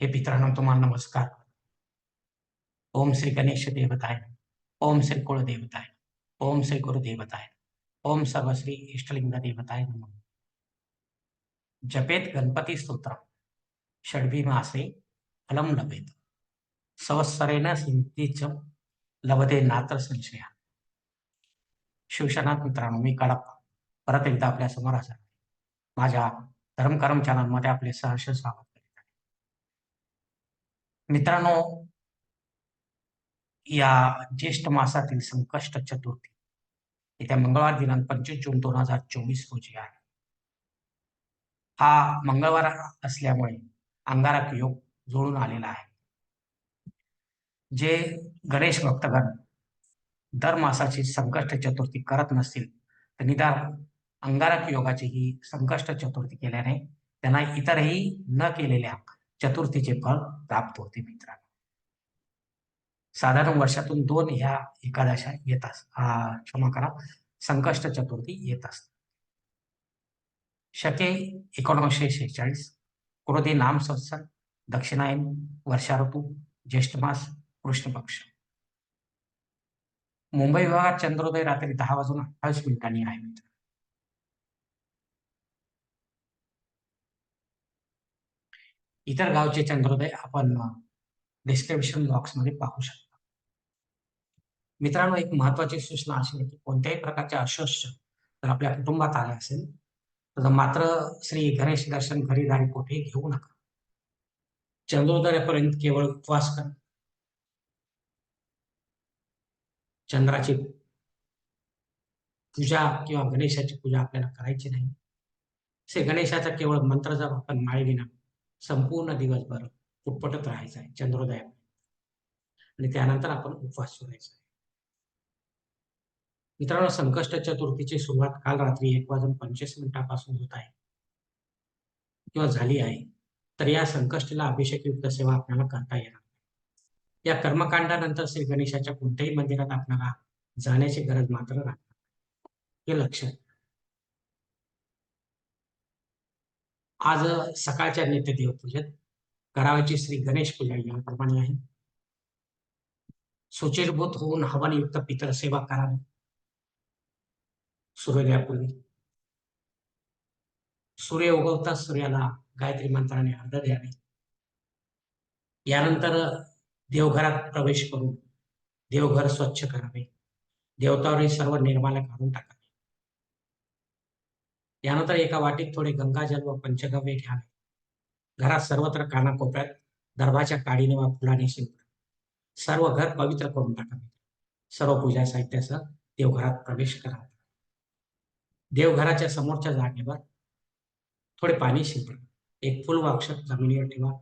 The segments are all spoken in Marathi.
हे पित्रांनो तुम्हाला नमस्कार. ओम श्री गणेश देवताय. ओम श्री कुळ देवताय ओम श्री गुरु देवताय ओम सर्वश्री इष्टलिंग देवताय जपेत गणपती स्तोत्र. षडवी मासे फलम लभेत. संवत्सरेन सिंधीच लभते नात्र संशया. शिवशनाथ मित्रांनो मी कडप्पा परत एकदा आपल्यासमोर असा माझ्या धर्मकर्म चॅनलमध्ये आपले सहर्ष स्वागत. मित्रांनो या ज्येष्ठ मासातील संकष्ट चतुर्थी येत्या मंगळवार दिनांक पंचवीस जून दोन हजार चोवीस रोजी आहे. हा मंगळवार असल्यामुळे अंगारक योग जुळून आलेला आहे. जे गणेश भक्तगण दर मासाची संकष्ट चतुर्थी करत नसतील तर निदान अंगारक योगाची ही संकष्ट चतुर्थी केल्याने त्यांना इतरही न केलेल्या चतुर्थीचे फळ प्राप्त होते मित्रांनो. साधारण वर्षातून दोन ह्या एकादशा येत असतात क्षमा करा संकष्ट चतुर्थी येत असतात शके एकोणीसशे शेहेचाळीस क्रोधी नाम संवत्सर दक्षिणायन वर्षा ऋतू ज्येष्ठ मास कृष्ण पक्ष. मुंबई विभागात चंद्रोदय रात्री दहा वाजून अठ्ठावीस मिनिटांनी आहे मित्र इतर गावचे चंद्रोदय आपण डिस्क्रिप्शन बॉक्समध्ये पाहू शकता. मित्रांनो एक महत्वाची सूचना अशी आहे की कोणत्याही प्रकारचे अशोष जर आपल्या कुटुंबात आले असेल तर मात्र श्री गणेश दर्शन घरी दारी कोठे घेऊ नका. चंद्रोदयापर्यंत केवळ उपवास करा. चंद्राची पूजा किंवा गणेशाची पूजा आपल्याला करायची नाही. श्री गणेशाचा केवळ मंत्र जप आपण माळविना संपूर्ण दिवसभर फुटपटत राहायचं आहे चंद्रोदया आणि त्यानंतर आपण उपवास सोडायचा आहे. मित्रांनो संकष्ट चतुर्थीची सुरुवात काल रात्री एक वाजून पंचवीस मिनिटापासून होत आहे. किंवा झाली आहे. तर या संकष्टीला अभिषेकयुक्त सेवा आपल्याला करता येणार या कर्मकांडानंतर श्री गणेशाच्या कोणत्याही मंदिरात आपल्याला जाण्याची गरज मात्र राहणार हे लक्षात घ्या. आज सकाळच्या नित्य पूजेत करावयाची श्री गणेश पूजा याप्रमाणे आहे. सुचिरभूत होऊन हवनयुक्त पितर सेवा करावी. सूर्योदयापूर्वी. सूर्य उगवता सूर्याला गायत्री मंत्राने अर्ध द्यावे. यानंतर देवघरात प्रवेश करून देवघर स्वच्छ करावे. देवतावरील सर्व निर्माला काढून टाकावे. यानंतर एका वाटीत थोडे गंगाजल व पंचगव्य घ्यावे घरात सर्वत्र कानाकोपऱ्यात दर्भाच्या काडीने व फुलाने शिंपा सर्व घर पवित्र करून टाकावे सर्व पूजा साहित्यासह देवघरात प्रवेश करावा देवघराच्या समोरच्या जागेवर थोडे पाणी शिंपडा. एक फुल व अक्षर जमिनीवर ठेवा.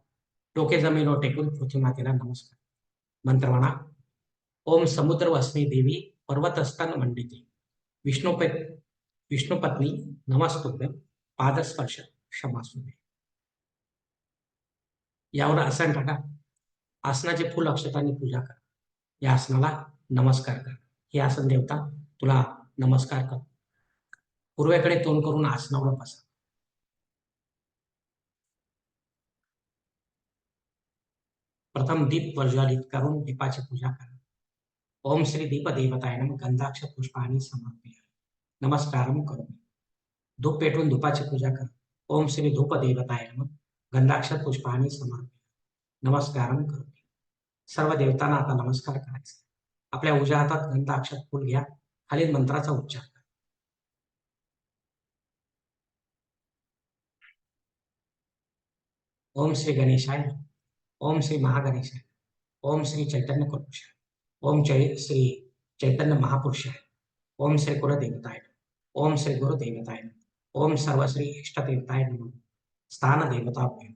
डोके जमिनीवर टेकून पृथ्वी मातेला नमस्कार. मंत्र म्हणा ओम समुद्र वसनी देवी पर्वतस्थान मंडिते. विष्णू विष्णुपत्नी नमस्तुभ्य पादस्पर्श क्षमासुभे. यावर आसन टाका. आसनाचे फुल अक्षतांनी पूजा करा. या आसनाला नमस्कार करा. हे आसन देवता तुला नमस्कार कर. पूर्वेकडे तोंड करून आसनावर बसा. प्रथम दीप प्रज्वलित करून दीपाची पूजा करा. ओम श्री दीप देवताय नम. गंधाक्ष पुष्पाणी समर्पया नमस्कारम करू धूप पेटून धुपाची पूजा करा। ओम श्री धूप देवताय नम गंधाक्ष पुष्पाने समर्पित नमस्कारम करू सर्व देवतांना आता नमस्कार करायचा आपल्या उजव्या हातात गंधाक्षर फूल घ्या। खालील मंत्राचा उच्चार करा. ओम श्री गणेशाय ओम श्री महागणेशाय ओम श्री चैतन्य कुरुषाय ओम चै श्री चैतन्य महापुरुषाय ओम श्री कुलदेवताय ओम श्री गुरुदेवताय ओम सर्वश्री इष्टदेवताय म्हणून स्थान देवताभ्य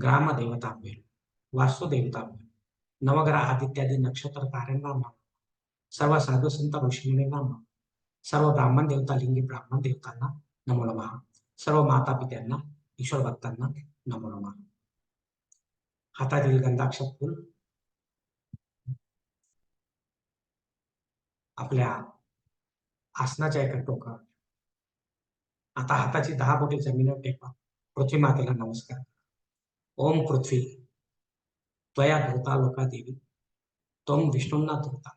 ग्राम देवताभ्य वास्तुदेवताभ्य नवग्रह आदित्यादी नक्षत्र ताऱ्यांना नमः सर्व साधू संत ऋषीमुनींना नमः सर्व ब्राह्मण देवता लिंगी ब्राह्मण देवतांना नमो नमः। सर्व माता पित्यांना ईश्वर भक्तांना नमो नमः। हातातील गंधाक्ष फूल. आपल्या आसनाच्या एका टोकावर. आता हाताची दहा बोटे जमिनीवर टेकवा. पृथ्वी मातेला नमस्कार. ओम पृथ्वी. त्वया धोता लोका देवी. त्वं विष्णूंना धोता.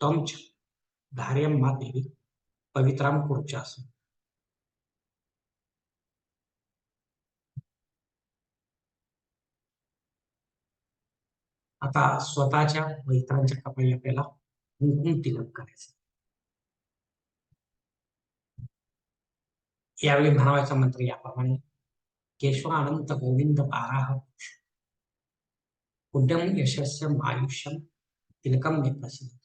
त्वं धार्यम धार्यं मा देवी. पवित्राम कुरुचास आता स्वतःच्या मैत्रांच्या कपाळी आपल्याला कुंकुम तिलक करायचं यावेळी म्हणावायचा मंत्र याप्रमाणे केशवानंत गोविंद पाराह कुड्यम यशस्य आयुष्यम तिलकम मे प्रसिद्ध.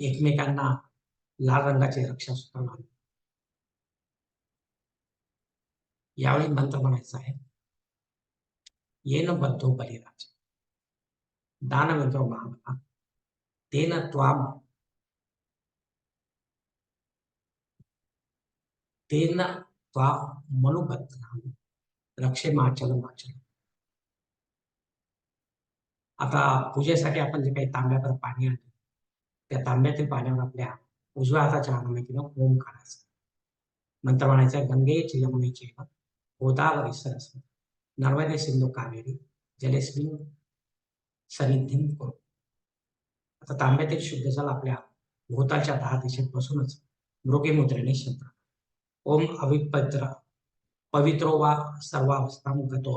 एकमेकांना लाल रंगाचे रक्षासूत्र घालून यावेळी मंत्र म्हणायचा आहे येन बद्धो बलिराज दानवेंद्रो महामना तेन त्वाम तेन त्वा मनुबद्धनाम रक्षे माचल आता पूजेसाठी आपण जे काही तांब्यावर पाणी आणतो त्या तांब्यातील पाण्यावर आपल्या उजव्या हाताच्या अनुमतीनं ओम काढायचं. नंतर म्हणायचं गंगे चिलमुनीचे गोदावरी सरस नर्मदे सिंधू कावेरी जलेस्मिन सनिधी करू। आता तांब्यातील शुद्ध जल आपल्या भोवताच्या दहा दिशेत बसूनच मृगीमुद्रेने मुद्रेने ओम अविपत्र पवित्रो वा सर्वावस्थां गतो।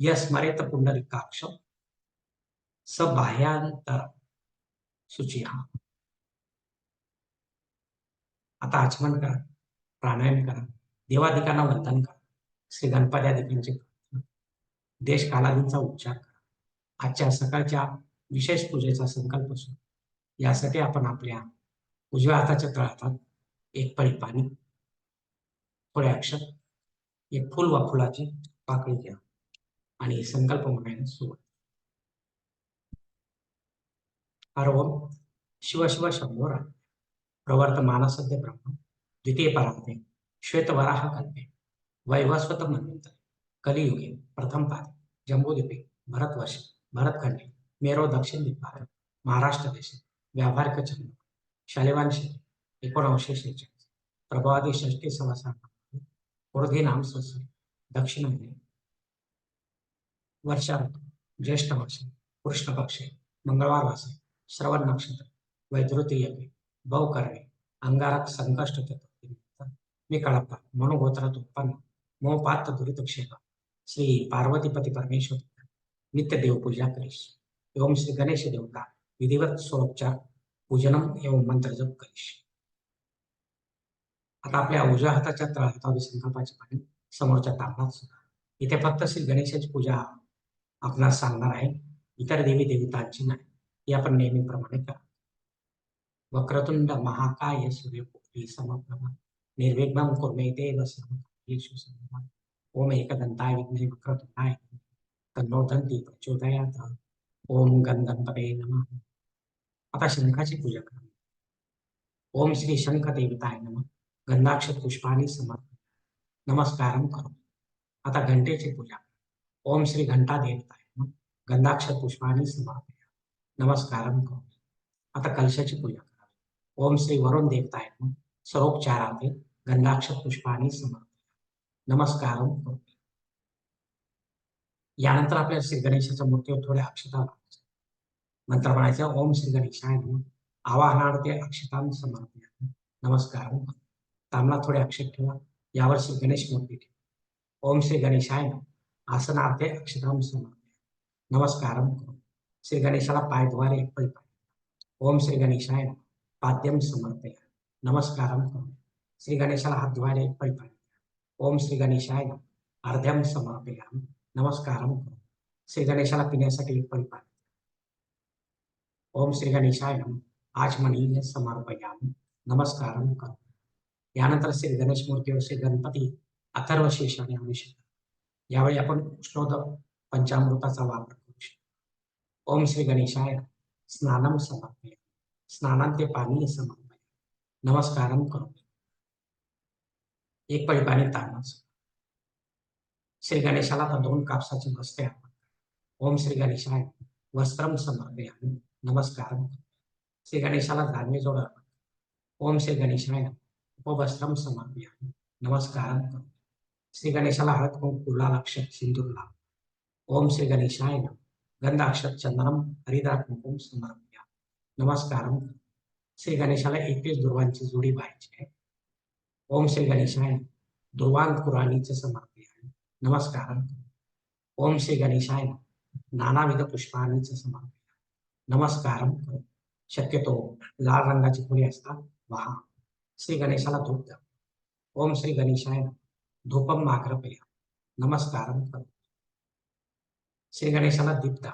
यस्मरेत पुंडरिकाक्ष स बाह्यांतर सुचिया आता आचमन करा प्राणायाम करा देवाधिकांना वंदन करा श्री गणपत्याधिकांचे देश कालादींचा उच्चार करा आजच्या सकाळच्या विशेष पूजेचा संकल्प असो यासाठी आपण आपल्या उजव्या हाताच्या तळहातात एक पळी पाणी. थोडे अक्षर. एक फुल वा फुलाची पाकळी घ्या. आणि संकल्प म्हणायला सुरुवात. हर शिव शिव शंभोरा प्रवर्तमान सद्य ब्रह्म. द्वितीय परांते. श्वेतवराह कल्पे. वैवस्वत मनंतर कलियुगे. प्रथम पाद. जम्बूद्वीपे. भरतवर्ष. भरतखंडे. मेरो दक्षिण दिपार महाराष्ट्र देश. व्यावहारिक चंद्र. शालिवान शैली एकोणऐंशी शेहेचाळीस. प्रभावादी षष्टी सवासा वृद्धी नाम ससर दक्षिण वर्षा ऋतू ज्येष्ठ पक्ष. कृष्ण पक्ष. मंगळवार वासे. श्रवण नक्षत्र. वैद्युती यज्ञ. बहुकर्णे अंगारक संकष्ट मी कळप्पा मनोगोत्रात उत्पन्न. मोपात दुरितक्षेप श्री पार्वतीपती परमेश्वर. नित्य देवपूजा करीश. एवं श्री गणेश देवता. विधिवत स्वरोपचार पूजनम एवं मंत्र जप करीश. आता आपल्या उजव्या हाताच्या तळहातावर संकल्पाचे पाणी समोरच्या तांबडात सुद्धा. इथे फक्त श्री गणेशाची पूजा आपणास सांगणार आहे. इतर देवी देवतांची नाही. ही आपण नेहमीप्रमाणे करा. वक्रतुंड महाकाय सूर्य समप्रभा निर्विघ्नं कुर्मे देव ओम एकदंताय विघ्ने वक्रतुंडाय तन्नो दंती प्रचोदयात. ओम गण गणपते नमः. आता शंखाची पूजा करा. ओम श्री शंख देवताय नमः. गंधाक्ष पुष्पाणी समर्पण. नमस्कारम करो आता घंटेची पूजा. ओम श्री घंटा देवताय गंधाक्ष पुष्पाणी समर्पया. नमस्कारम करो आता कलशाची पूजा करावी. ओम श्री वरुण देवताय नम. सरोपचाराते गंधाक्ष पुष्पाणी समर्पया. नमस्कारम करो यानंतर आपल्या श्री गणेशाच्या मूर्तीवर थोड्या अक्षता मंत्र म्हणायचं ओम श्री गणेशाय आवाहनार्थे अक्षतां समर्पया. नमस्कार कामला थोडे अक्षर ठेवा. यावर श्री गणेश मूर्ती ठेवा. ओम श्री गणेशाय आसनार्थे अक्षराम समर्पया नमस्कार श्री गणेशाला पायद्वारे एक पै ओम श्री गणेशाय पाद्यम समर्पया नमस्कार श्री गणेशाला हातद्वारे एक पै ओम श्री गणेशाय अर्ध्यम समर्पया नमस्कार श्री गणेशाला पिण्यासाठी एक पै ओम श्री गणेशाय नम. आचमनीय समर्पयामी. नमस्कार करू यानंतर श्री गणेश मूर्तीवर श्री गणपती अथर्व आणि अभिषेक यावेळी आपण उष्णोद पंचामृताचा वापर करू शकतो। ओम श्री गणेशाय स्नानम समर्पय स्नानांते पाणी समर्पय नमस्कार करू एक पळी पाणी श्री गणेशाला दोन कापसाचे वस्त्रे आपण ओम श्री गणेशाय वस्त्रम समर्पय नमस्कार श्री गणेशाला धान्य जोड ओम श्री गणेशाय उपवस्त्रम समर्पयामी नमस्कार श्री गणेशाला हळद कुंकू लाल ओम श्री गणेशाय नमः। गंधाक्षर चंदनम हरिद्रा कुंकुम समर्पया नमस्कारम श्री गणेशाला एकवीस दुर्वांची जोडी पाहायची आहे। ओम श्री गणेशाय नमः दुर्वांत कुराणीचे समर्पया नमस्कारम ओम श्री गणेशाय नानाविध पुष्पाणीचे समर्पया नमस्कारम करू शक्यतो लाल रंगाची फुले असतात वहा. श्री गणेशाला धूप द्या. ओम श्री गणेशाय धूपम माघ्रपया नमस्कार श्री गणेशाला दीप द्या.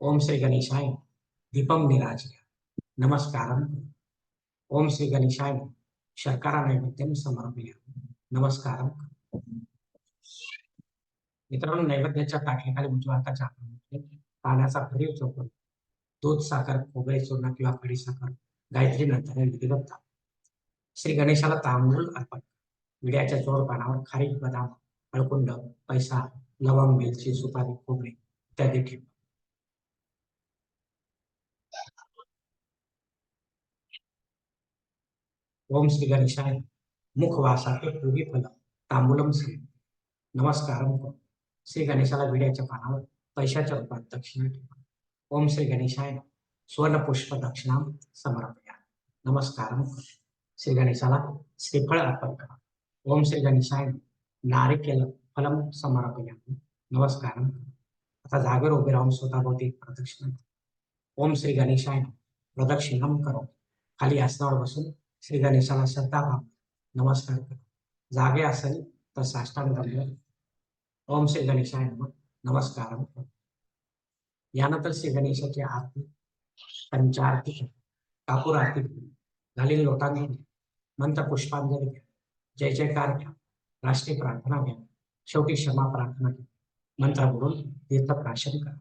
ओम श्री गणेशाय दीपम निराजया. नमस्कारम ओम श्री गणेशाय शर्करा नैवेद्यम समर्पया नमस्कार मित्रांनो नैवेद्याच्या ताटलीखाली उजव्या हाताच्या हातामध्ये पाण्याचा भरीव चौकट दूध साखर खोबरे चूर्ण किंवा खडी साखर गायत्री नंतर विधिवत्ता श्री गणेशाला तांदूळ अर्पण. विड्याच्या जोड पानावर खारीक बदाम हळकुंड पैसा लवंग वेलची सुपारी खोबरे इत्यादी ठेवा. ओम श्री गणेशाय. मुखवासाचे पूर्वी फल तांबुलम श्री नमस्कारम श्री गणेशाला विड्याच्या पानावर पैशाच्या रूपात दक्षिणा ठेवा. ओम श्री गणेशाय. सुवर्ण पुष्प दक्षिणा समर्पया. नमस्कारम करू. श्री गणेशाला श्रीफळ अर्पण करा. ओम श्री गणेशाय नारिकेल फलम समर्पया नमस्कार. आता जागेवर उभे राहून स्वतःभोवती एक प्रदक्षिणा ओम श्री गणेशाय प्रदक्षिणम करो. खाली आसनावर बसून श्री गणेशाला श्रद्धाभाव नमस्कार करा. जागे असेल तर साष्टांग दंड ओम श्री गणेशाय नमः. नमस्कारम यानंतर श्री गणेशाची आरती पंचारती कापूर आरती घालील लोटांनी मंत्र पुष्पांजली घ्या. जय जयकार घ्या. राष्ट्रीय प्रार्थना घ्या. शेवटी क्षमा प्रार्थना घ्या. मंत्र बोलून तीर्थप्राशन करा.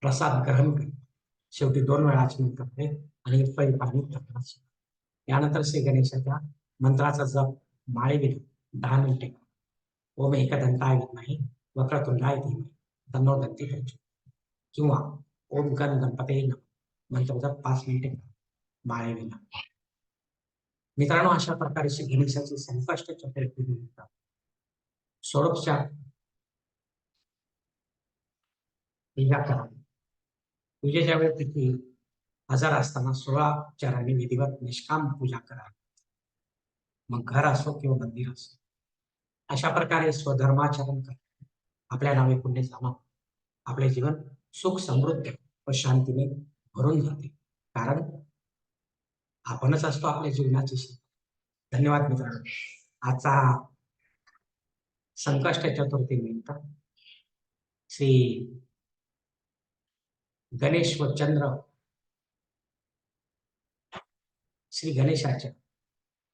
प्रसाद ग्रहण करा. शेवटी दोन वेळा आचमन करते आणि पै पाणी यानंतर श्री गणेशाच्या मंत्राचा जप माळे दहा मिनिटे. करा. ओम येत नाही वक्रतुंडाय धीमहि. तन्नो दंती प्रचोदयात्. किंवा ओम गण गणपते मंत्र जप पाच मिनिटे करा. मित्रांनो अशा प्रकारे श्री गणेशाची प्रयत्न चतुर्थी पूजा करावी पूजेच्या वेळी तिथे आजार असताना सोळाचाराने विधिवत निष्काम पूजा करा. मग घर असो किंवा मंदिर असो. अशा प्रकारे स्वधर्माचरण करा. आपल्या नावे पुण्य जमा. आपले जीवन सुख समृद्ध व शांतीने भरून जाते. कारण आपणच असतो आपल्या जीवनाचे धन्यवाद मित्रांनो. आजचा संकष्ट चतुर्थी निमित्त श्री गणेश व चंद्र श्री गणेशाच्या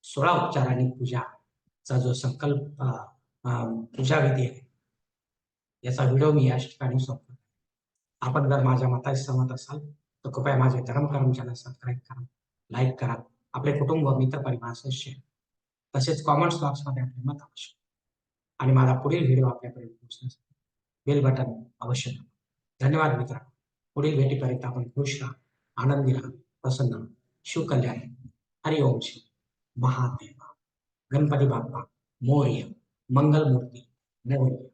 सोळा उपचाराने पूजाचा जो संकल्प अं, पूजा विधी आहे याचा व्हिडिओ मी या ठिकाणी संपतो आपण जर माझ्या मताशी सहमत असाल तर कृपया माझे धर्म कर्म सबस्क्राईब करा. लाईक करा. आपले कुटुंब मित्र परिवारासह शेअर तसेच कॉमेंट्स बॉक्समध्ये आपले मत अवश्य. आणि माझा पुढील व्हिडिओ आपल्यापर्यंत पोहोचण्यासाठी बेल बटन अवश्य धन्यवाद मित्र पुढील भेटीपर्यंत आपण खुश राहा आनंदी राहा प्रसन्न शिवकल्याण. हरि ओम शिव महादेवा. गणपती बाप्पा. मोर्य. मंगलमूर्ती. मोर्य.